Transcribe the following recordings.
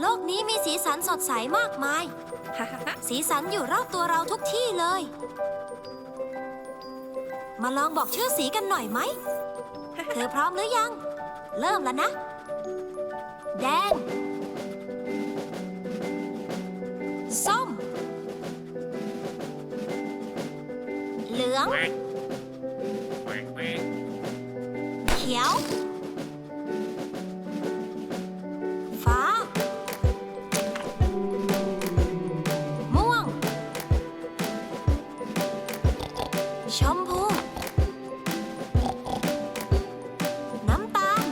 โลกนี้มีสีสันสดใสมากมาย สีสันอยู่รอบตัวเราทุกที่เลย มาลองบอกชื่อสีกันหน่อยไหม เธอพร้อมหรือยัง เริ่มแล้วนะ แดง ส้ม เหลือง ชมพู น้ำตาล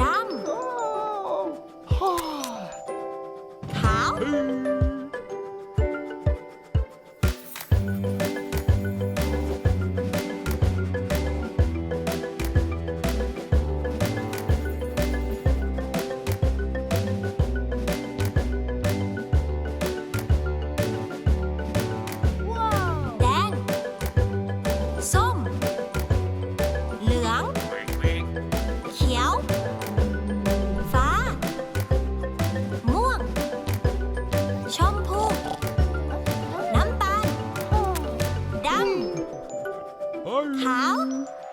ดำขาวำ